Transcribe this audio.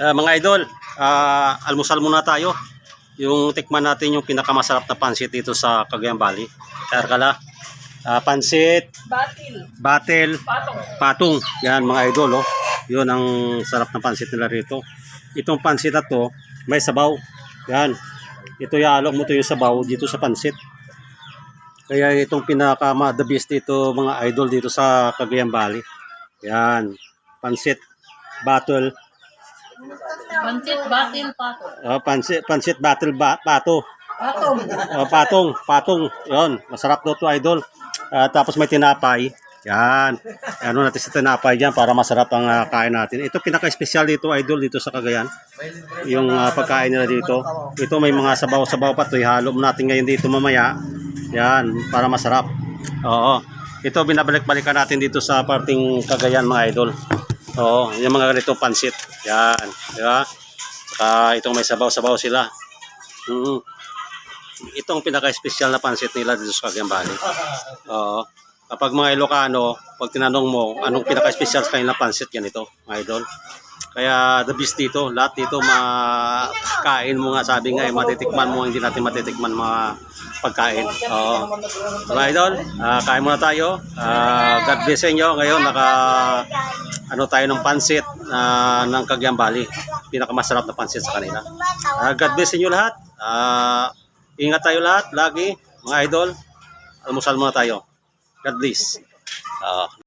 Ah, mga idol, ah, almusal muna tayo. Yung tikman natin yung pinakamasarap na pansit dito sa Cagayan Valley. Karkala. Ah, pansit, Batil. batel, Patong. patong. Yan mga idol, oh. Yun ang sarap ng pansit nila rito. Itong pansit na to, may sabaw. Yan. Ito yalok mo to yung sabaw dito sa pansit. Kaya itong pinaka the best dito mga idol dito sa Cagayan Valley. Yan. Pansit, battle, Pansit, batil, patong. oh, pansit, pansit battle ba, pato. Patong. Oh, patong, patong. Yon, masarap daw to idol. Ah, tapos may tinapay. Yan. Ano natin sa tinapay diyan para masarap ang ah, kain natin. Ito pinaka-espesyal dito idol dito sa Cagayan. Yung ah, pagkain nila dito. Ito may mga sabaw-sabaw pa to. Ihalo natin ngayon dito mamaya. Yan, para masarap. Oo. Ito binabalik-balikan natin dito sa parting Cagayan mga idol. Oo, yung mga ganito pansit. Yan, di ba? Saka itong may sabaw-sabaw sila. Mm. Itong pinaka-espesyal na pansit nila dito sa Cagayan Valley. Oo. Kapag mga Ilocano, pag tinanong mo, anong pinaka-espesyal sa kanila pansit, yan ito, mga idol. Kaya the best dito, lahat dito makain mo nga, sabi nga, eh, matitikman mo, hindi natin matitikman mga pagkain. Oo. Mga idol, ah, kain muna tayo. Ah, God bless inyo. Ngayon, naka, ano tayo ng pansit ah, ng Valley. Pinakamasarap na pansit sa kanila. Ah, God bless inyo lahat. Ah, ingat tayo lahat, lagi. Mga idol, almusal muna tayo. God bless. Ah.